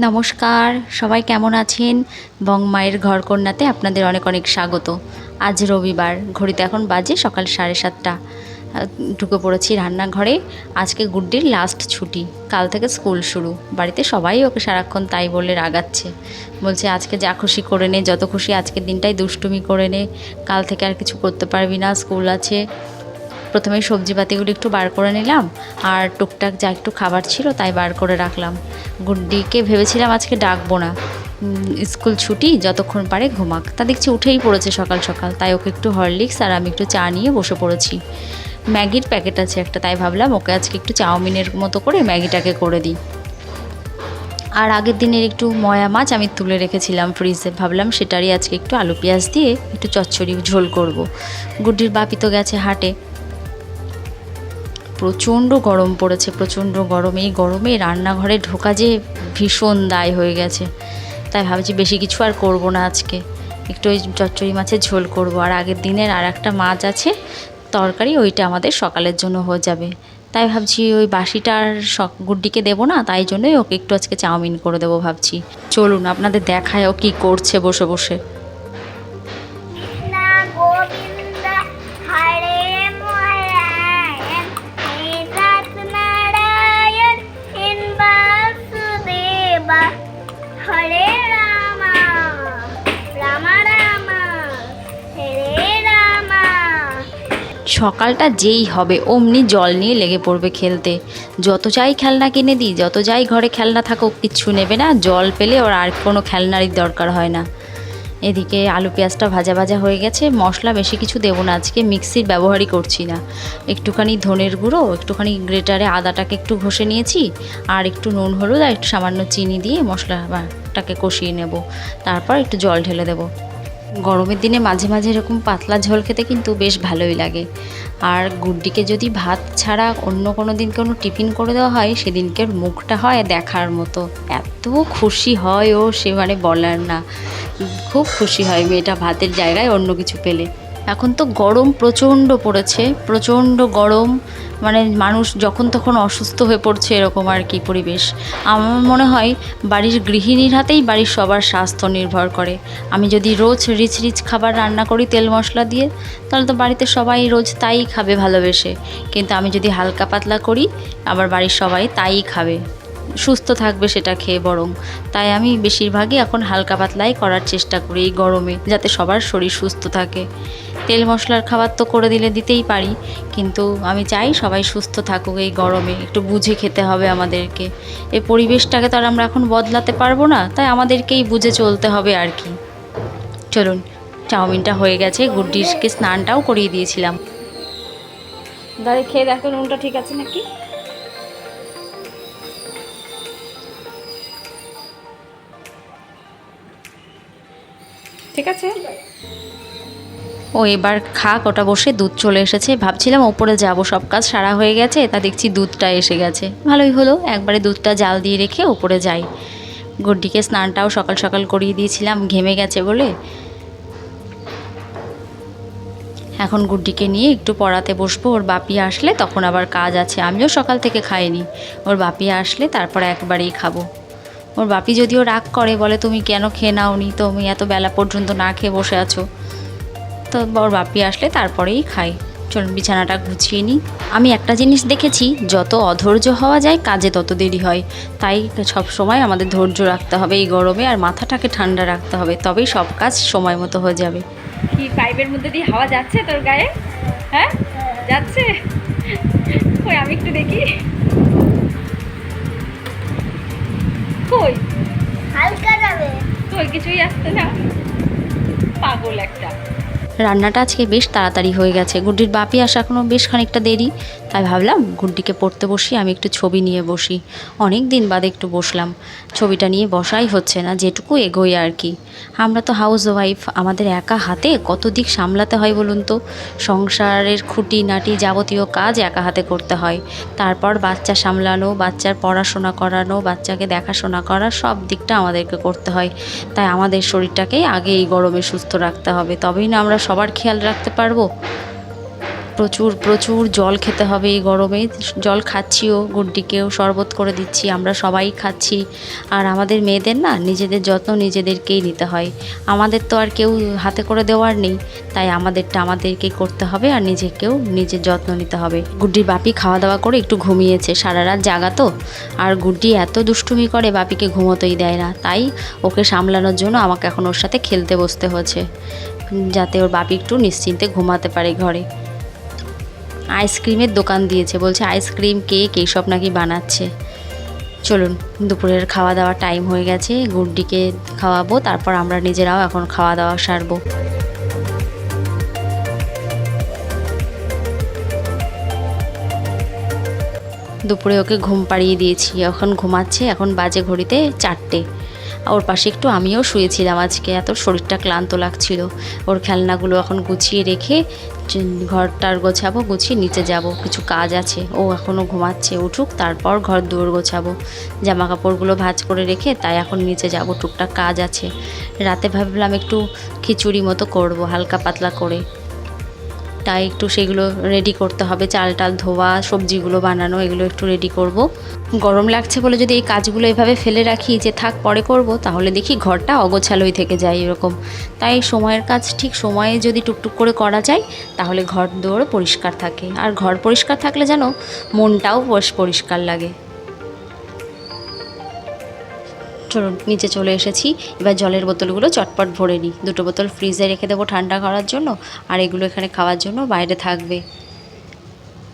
নমস্কার, সবাই কেমন আছেন? বং মায়ের ঘর কন্যাতে আপনাদের অনেক অনেক স্বাগত। আজ রবিবার, ঘড়িতে এখন বাজে সকাল সাড়ে সাতটা। ঢুকে পড়েছি রান্নাঘরে। আজকে গুড্ডির লাস্ট ছুটি। কাল থেকে স্কুল শুরু। বাড়িতে সবাই ওকে সারাক্ষণ তাই বলে রাগাচ্ছে। বলছে, আজকে যা খুশি করে নে, যত খুশি আজকের দিনটাই দুষ্টুমি করে নে। কাল থেকে আর কিছু করতে পারবি না, স্কুল আছে। প্রথমে সবজিপাতিগুলো একটু বার করে নিলাম, আর টুকটাক যা একটু খাবার ছিল তাই বার করে রাখলাম। গুড্ডিকে ভেবেছিলাম আজকে ডাকবো না। স্কুল ছুটি, যতক্ষণ পারে ঘুমাক। তা দেখছি উঠেই পড়েছে সকাল সকাল, তাই ওকে একটু হরলিক্স আর আমি একটু চা নিয়ে বসে পড়েছি। ম্যাগির প্যাকেট আছে একটা, তাই ভাবলাম ওকে আজকে একটু চাউমিনের মতো করে ম্যাগিটাকে করে দিই। আর আগের দিনের একটু ময়া মাছ আমি তুলে রেখেছিলাম ফ্রিজে, ভাবলাম সেটারই আজকে একটু আলু পেঁয়াজ দিয়ে একটু চচ্চড়ি ঝোল করব। গুড্ডির বাপি তো গেছে হাটে প্রচণ্ড গরম পড়েছে, প্রচণ্ড গরম। এই গরমে রান্নাঘরে ঢোকা যে ভীষণ দায় হয়ে গেছে। তাই ভাবছি বেশি কিছু আর করব না আজকে। একটু ওই চচ্চড়ি মাছের ঝোল করব। আর আগের দিনের আর একটা মাছ আছে, তরকারি ওইটা আমাদের সকালের জন্য হয়ে যাবে। তাই ভাবছি ওই বাসিটা আর গুড্ডিকে দেবো না, তাই জন্যই ওকে একটু আজকে চাউমিন করে দেবো ভাবছি। চলুন, আপনাদের দেখায় ও কী করছে বসে বসে। সকালটা যেই হবে, অমনি জল নিয়ে লেগে পড়বে খেলতে। যত চাই খেলনা কিনে দিই, যত যাই ঘরে খেলনা থাকুক, কিচ্ছু নেবে না। জল পেলে ওর আর কোনো খেলনারই দরকার হয় না। এদিকে আলু পেঁয়াজটা ভাজা ভাজা হয়ে গেছে। মশলা বেশি কিছু দেবো না। আজকে মিক্সির ব্যবহারই করছি না। একটুখানি ধনের গুঁড়ো, একটুখানি গ্রেটারে আদাটাকে একটু ঘষে নিয়েছি, আর একটু নুন, হলুদ, আর একটু সামান্য চিনি দিয়ে মশলাটাকে কষিয়ে নেব। তারপর একটু জল ঢেলে দেবো। গরমের দিনে মাঝে মাঝে এরকম পাতলা ঝোল খেতে কিন্তু বেশ ভালোই লাগে। আর গুড্ডিকে যদি ভাত ছাড়া অন্য কোনো দিন কোনো টিফিন করে দেওয়া হয়, সেদিনকে মুখটা হয় দেখার মতো। এত খুশি হয় ও, সে মানে বলার না। খুব খুশি হয় মেয়েটা ভাতের জায়গায় অন্য কিছু পেলে। এখন তো গরম প্রচণ্ড পড়েছে, প্রচণ্ড গরম। মানে মানুষ যখন তখন অসুস্থ হয়ে পড়ছে এরকম আর কি পরিবেশ। আমার মনে হয় বাড়ির গৃহিণীর হাতেই বাড়ির সবার স্বাস্থ্য নির্ভর করে। আমি যদি রোজ রিচ রিচ খাবার রান্না করি তেল মশলা দিয়ে, তাহলে তো বাড়িতে সবাই রোজ তাই খাবে ভালোবেসে। কিন্তু আমি যদি হালকা পাতলা করি, আবার বাড়ির সবাই তাই খাবে। সুস্থ থাকবে সেটা খেয়ে বরং। তাই আমি বেশিরভাগই এখন হালকা পাতলাই করার চেষ্টা করি এই গরমে, যাতে সবার শরীর সুস্থ থাকে। তেল মশলার খাবার তো করে দিলে দিতেই পারি, কিন্তু আমি চাই সবাই সুস্থ থাকুক এই গরমে, একটু বুঝে খেতে হবে আমাদেরকে। এই পরিবেশটাকে তো আর আমরা এখন বদলাতে পারব না, তাই আমাদেরকেই বুঝে চলতে হবে আর কি। চলুন, চাউমিনটা হয়ে গেছে গুড্ডিসকে স্নানটাও করিয়ে দিয়েছিলাম। দাঁড়িয়ে খেয়ে দেখো নুনটা ঠিক আছে নাকি? ঠিক আছে? ও, এবার খাক, ওটা বসে দুধ চলে এসেছে। ভাবছিলাম ওপরে যাব, সব কাজ সারা হয়ে গেছে, তা দেখছি দুধটা এসে গেছে। ভালোই হলো, একবারে দুধটা জাল দিয়ে রেখে ওপরে যাই। গুড্ডিকে স্নানটাও সকাল সকাল করিয়ে দিয়েছিলাম, ঘেমে গেছে বলে। এখন গুড্ডিকে নিয়ে একটু পড়াতে বসবো, ওর বাপি আসলে তখন আবার কাজ আছে, আমিও সকাল থেকে খাইনি। ওর বাপি আসলে তারপর একবারেই খাব। ওর বাপি যদিও রাগ করে, বলে, তুমি কেন খেয়ে নাও নাওনি? তুমি এত বেলা পর্যন্ত না খেয়ে বসে আছো। তো ওর বাপি আসলে তারপরেই খাই চলুন, বিছানাটা গুছিয়ে নিই। আমি একটা জিনিস দেখেছি, যত অধৈর্য হওয়া যায়, কাজে তত দেরি হয়। তাই সব সময় আমাদের ধৈর্য রাখতে হবে এই গরমে, আর মাথাটাকে ঠান্ডা রাখতে হবে। তবেই সব কাজ সময় মতো হয়ে যাবে। কি পাইপের মধ্যে দিয়ে হাওয়া যাচ্ছে তোর গায়ে? হ্যাঁ? যাচ্ছে? কই, আমি একটু দেখি। কই? হালকা যাবে। কই কিছুই আসছে না। পাগল একটা। রান্নাটা আজকে বেশ তাড়াতাড়ি হয়ে গেছে। গুড্ডির বাপি আসা এখনও বেশ খানিকটা দেরি। তাই ভাবলাম গুড্ডিকে পড়তে বসি, আমি একটু ছবি নিয়ে বসি। অনেক দিন বাদে একটু বসলাম। ছবিটা নিয়ে বসাই হচ্ছে না, যেটুকু এগোই আর কি। আমরা তো হাউস ওয়াইফ আমাদের একা হাতে কত দিক সামলাতে হয় বলুন তো? সংসারের খুঁটি নাটি যাবতীয় কাজ একা হাতে করতে হয়। তারপর বাচ্চা সামলানো, বাচ্চার পড়াশোনা করানো, বাচ্চাকে দেখাশোনা করা, সব দিকটা আমাদেরকে করতে হয়। তাই আমাদের শরীরটাকে আগে এই গরমে সুস্থ রাখতে হবে। তবেই না আমরা সবার খেয়াল রাখতে পারব? প্রচুর প্রচুর জল খেতে হবে এই গরমে। জল খাচ্ছিও, গুড্ডিকেও শরবত করে দিচ্ছি, আমরা সবাই খাচ্ছি। আর আমাদের মেয়েদের না, নিজেদের যত্ন নিজেদেরকেই নিতে হয়। আমাদের তো আর কেউ হাতে করে দেওয়ার নেই, তাই আমাদেরটা আমাদেরকেই করতে হবে আর নিজেকেও নিজের যত্ন নিতে হবে। গুড্ডির বাপি খাওয়া দাওয়া করে একটু ঘুমিয়েছে, সারা রাত জাগা তো। আর গুড্ডি এত দুষ্টুমি করে বাপিকে ঘুমোতেই দেয় না, তাই ওকে সামলানোর জন্য আমাকে এখন ওর সাথে খেলতে বসতে হচ্ছে যাতে ওর বাপি একটু নিশ্চিন্তে ঘুমাতে পারে ঘরে। আইসক্রিমের দোকান দিয়েছে, বলছে আইসক্রিম, কেক এইসব নাকি বানাচ্ছে। চলুন, দুপুরের খাওয়া দাওয়ার টাইম হয়ে গেছে, গুড্ডিকে খাওয়াবো, তারপর আমরা নিজেরাও এখন খাওয়া দাওয়া সারবো। দুপুরে ওকে ঘুম পাড়িয়ে দিয়েছি, এখন ঘুমাচ্ছে, এখন বাজে ঘড়িতে চারটে। ওর পাশে একটু আমিও শুয়েছিলাম আজকে, এত শরীরটা ক্লান্ত লাগছিল। ওর খেলনাগুলো এখন গুছিয়ে রেখে ঘরটার গোছাবো, গুছিয়ে নিচে যাব। কিছু কাজ আছে, ও এখনও ঘুমাচ্ছে, উঠুক, তারপর ঘর দুয়ার গোছাবো। জামা কাপড়গুলো ভাঁজ করে রেখে তাই এখন নিচে যাব, টুকটাক কাজ আছে। রাতে ভাবলাম একটু খিচুড়ি মতো করব, হালকা পাতলা করে। তাই একটু সেগুলো রেডি করতে হবে। চাল টাল, ধোয়া, সবজিগুলো বানানো, এগুলো একটু রেডি করব। গরম লাগছে বলে যদি এই কাজগুলো এভাবে ফেলে রাখি যে থাক পরে করব, তাহলে দেখি ঘরটা অগোছালোই থেকে যায় এরকম। তাই সময়ের কাজ ঠিক সময়ে যদি টুকটুক করে করা যায়, তাহলে ঘর দুয়ারও পরিষ্কার থাকে। আর ঘর পরিষ্কার থাকলে যেন মনটাও বেশ পরিষ্কার লাগে। চলুন নিচে চলে এসেছি। এবার জলের বোতলগুলো চটপট ভরে নিই দুটো বোতল ফ্রিজে রেখে দেবো ঠান্ডা করার জন্য, আর এগুলো এখানে খাওয়ার জন্য বাইরে থাকবে।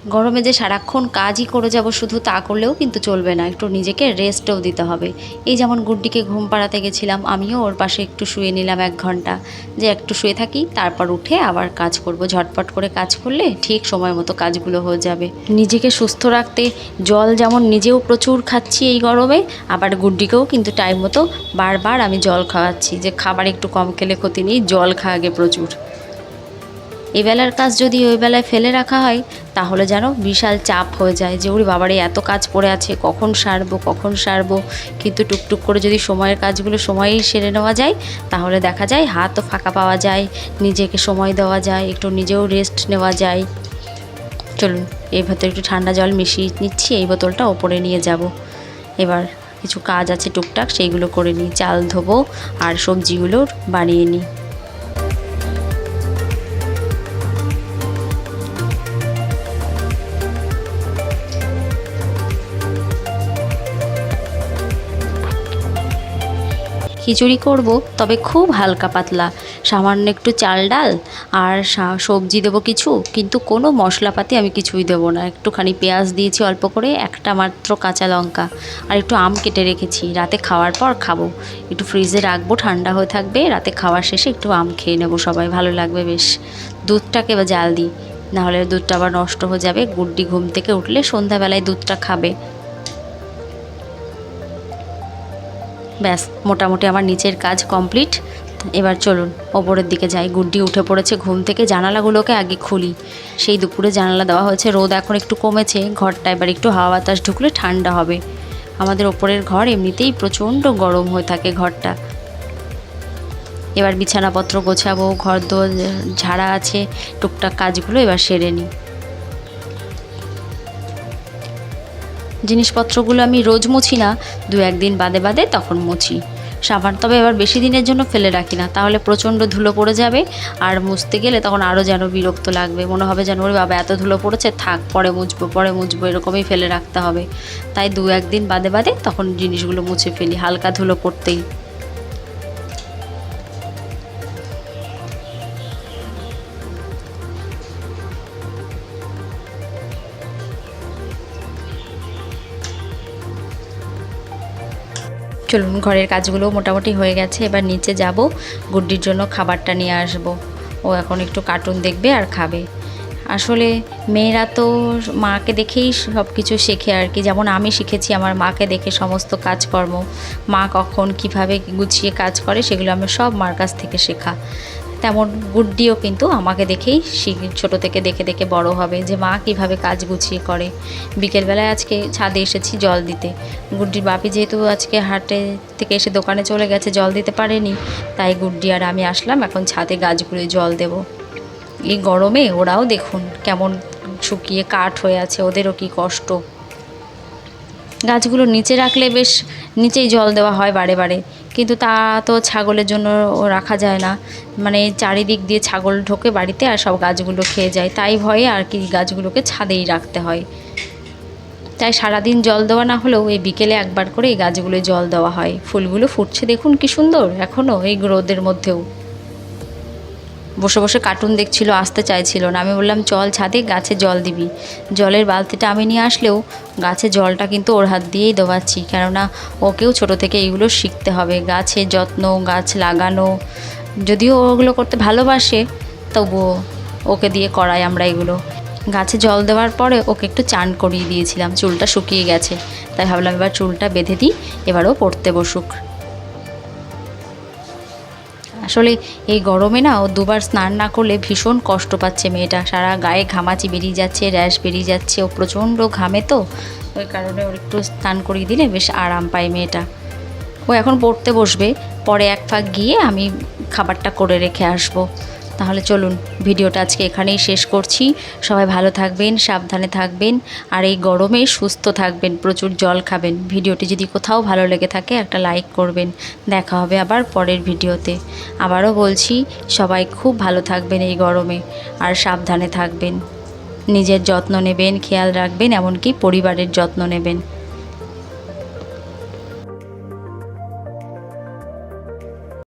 গরমে যে সারাক্ষণ কাজই করে যাব শুধু তা করলেও কিন্তু চলবে না, একটু নিজেকে রেস্টও দিতে হবে। এই যেমন গুড্ডিকে ঘুম পাড়াতে গেছিলাম, আমিও ওর পাশে একটু শুয়ে নিলাম এক ঘণ্টা। যে একটু শুয়ে থাকি, তারপর উঠে আবার কাজ করব। ঝটপট করে কাজ করলে ঠিক সময় মতো কাজগুলো হয়ে যাবে। নিজেকে সুস্থ রাখতে, জল যেমন নিজেও প্রচুর খাচ্ছি এই গরমে, আবার গুড্ডিকেও কিন্তু টাইম মতো বারবার আমি জল খাওয়াচ্ছি। যে খাবার একটু কম খেলে ক্ষতি নেই, জল খাওয়াগে প্রচুর। এবেলার কাজ যদি ওই বেলায় ফেলে রাখা হয়, তাহলে যেন বিশাল চাপ হয়ে যায় যে, ওরে বাবারে, এত কাজ পড়ে আছে, কখন সারবো কখন সারবো? কিন্তু টুকটুক করে যদি সময়ের কাজগুলো সময়েই সেরে নেওয়া যায়, তাহলে দেখা যায় হাতও ফাঁকা পাওয়া যায়, নিজেকে সময় দেওয়া যায়, একটু নিজেও রেস্ট নেওয়া যায়। চলুন, এই ভেতরে একটু ঠান্ডা জল মিশিয়ে নিচ্ছি, এই বোতলটা ওপরে নিয়ে যাব। এবার কিছু কাজ আছে টুকটাক, সেইগুলো করে নিই, চাল ধোবো আর সবজিগুলো বানিয়ে নিই। খিচুড়ি করব, তবে খুব হালকা পাতলা। সামান্য একটু চাল ডাল আর সবজি দেবো কিছু, কিন্তু কোনো মশলাপাতি আমি কিছুই দেবো না। একটুখানি পেঁয়াজ দিয়েছি অল্প করে, একটা মাত্র কাঁচা লঙ্কা। আর একটু আম কেটে রেখেছি। রাতে খাওয়ার পর খাব। একটু ফ্রিজে রাখব, ঠান্ডা হয়ে থাকবে। রাতে খাওয়ার শেষে একটু আম খেয়ে নেব সবাই, ভালো লাগবে বেশ। দুধটাকে এবার জাল দিই। নাহলে দুধটা আবার নষ্ট হয়ে যাবে। গুড্ডি ঘুম থেকে উঠলে সন্ধ্যাবেলায় দুধটা খাবে। ব্যাস, মোটামুটি আমার নিচের কাজ কমপ্লিট। এবার চলুন, ওপরের দিকে যাই। গুড্ডি উঠে পড়েছে ঘুম থেকে, জানালাগুলোকে আগে খুলি। সেই দুপুরে জানালা দেওয়া হয়েছে, রোদ এখন একটু কমেছে, ঘরটা এবার একটু হাওয়া বাতাস ঢুকলে ঠান্ডা হবে। আমাদের ওপরের ঘর এমনিতেই প্রচণ্ড গরম হয়ে থাকে ঘরটা। এবার বিছানাপত্র গোছাবো ঘর দোর ঝাড়া আছে, টুকটাক কাজগুলো এবার সেরে নিই। জিনিসপত্রগুলো আমি রোজ মুছি না, দু একদিন বাদে বাদে তখন মুছি। সাবান তবে এবার বেশি দিনের জন্য ফেলে রাখি না, তাহলে প্রচণ্ড ধুলো পড়ে যাবে। আর মুছতে গেলে তখন আরও যেন বিরক্ত লাগবে, মনে হবে যেন, ওরে বাবা, এত ধুলো পড়েছে, থাক, পরে মুছবো পরে মুছবো, এরকমই ফেলে রাখতে হবে। তাই দু একদিন বাদে বাদে তখন জিনিসগুলো মুছে ফেলি, হালকা ধুলো পড়তেই। চলুন, ঘরের কাজগুলো মোটামুটি হয়ে গেছে। এবার নিচে যাব, গুড্ডির জন্য খাবারটা নিয়ে আসব। ও এখন একটু কার্টুন দেখবে আর খাবে। আসলে মেয়েরা তো মাকে দেখেই সব কিছু শেখে আর কি। যেমন আমি শিখেছি আমার মাকে দেখে সমস্ত কাজকর্ম। মা কখন কীভাবে গুছিয়ে কাজ করে সেগুলো আমি সব মার কাছ থেকে শেখা। তেমন গুড্ডিও কিন্তু আমাকে দেখেই ছোটো থেকে দেখে দেখে বড় হবে যে, মা, কীভাবে কাজ গুছিয়ে করে? বিকেলবেলায় আজকে ছাদে এসেছি জল দিতে। গুড্ডির বাপি যেহেতু আজকে হাটে থেকে এসে দোকানে চলে গেছে, জল দিতে পারেনি, তাই গুড্ডি আর আমি আসলাম, এখন ছাদে গাছগুলোয় জল দেব। এই গরমে ওরাও দেখুন কেমন শুকিয়ে কাঠ হয়ে আছে, ওদেরও কি কষ্ট। গাছগুলো নিচে রাখলে বেশ নিচেই জল দেওয়া হয় বারে বারে। কিন্তু তা তো ছাগলের জন্য রাখা যায় না। মানে চারিদিক দিয়ে ছাগল ঢোকে বাড়িতে আর সব গাছগুলো খেয়ে যায়। তাই ভয়ে আর কি গাছগুলোকে ছাদেই রাখতে হয়। তাই সারাদিন জল দেওয়া না হলেও এই বিকেলে একবার করে এই গাছগুলোয় জল দেওয়া হয়। ফুলগুলো ফুটছে, দেখুন কি সুন্দর এখনও এই রোদের মধ্যেও। বসে বসে কার্টুন দেখছিল, আসতে চাইছিল না। আমি বললাম, চল ছাদে গাছে জল দিবি। জলের বালতিটা আমি নিয়ে আসলেও গাছে জলটা কিন্তু ওর হাত দিয়েই দেওয়াচ্ছি কেননা ওকেও ছোট থেকে এইগুলো শিখতে হবে। গাছের যত্ন, গাছ লাগানো, যদিও ওগুলো করতে ভালোবাসে, তবুও ওকে দিয়ে করাই আমরা এগুলো। গাছে জল দেওয়ার পরে ওকে একটু চান করিয়ে দিয়েছিলাম, চুলটা শুকিয়ে গেছে। তাই ভাবলাম এবার চুলটা বেঁধে দিই, এবারও পড়তে বসুক। আসলে এই গরমে না ও দুবার স্নান না করলে ভীষণ কষ্ট পাচ্ছে মেয়েটা। সারা গায়ে ঘামাচি বেরিয়ে যাচ্ছে, র্যাশ বেরিয়ে যাচ্ছে। ও প্রচণ্ড ঘামে তো, ওই কারণে ওর একটু স্নান করিয়ে দিলে বেশ আরাম পায় মেয়েটা। ও এখন পড়তে বসবে, পরে এক ফাঁক গিয়ে আমি খাবারটা করে রেখে আসব। তাহলে চলুন, ভিডিওটা আজকে এখানেই শেষ করছি। সবাই ভালো থাকবেন, সাবধানে থাকবেন, আর এই গরমে সুস্থ থাকবেন, প্রচুর জল খাবেন। ভিডিওটি যদি কোথাও ভালো লেগে থাকে, একটা লাইক করবেন। দেখা হবে আবার পরের ভিডিওতে। আবারও বলছি, সবাই খুব ভালো থাকবেন এই গরমে, আর সাবধানে থাকবেন। নিজের যত্ন নেবেন, খেয়াল রাখবেন, এমনকি পরিবারের যত্ন নেবেন।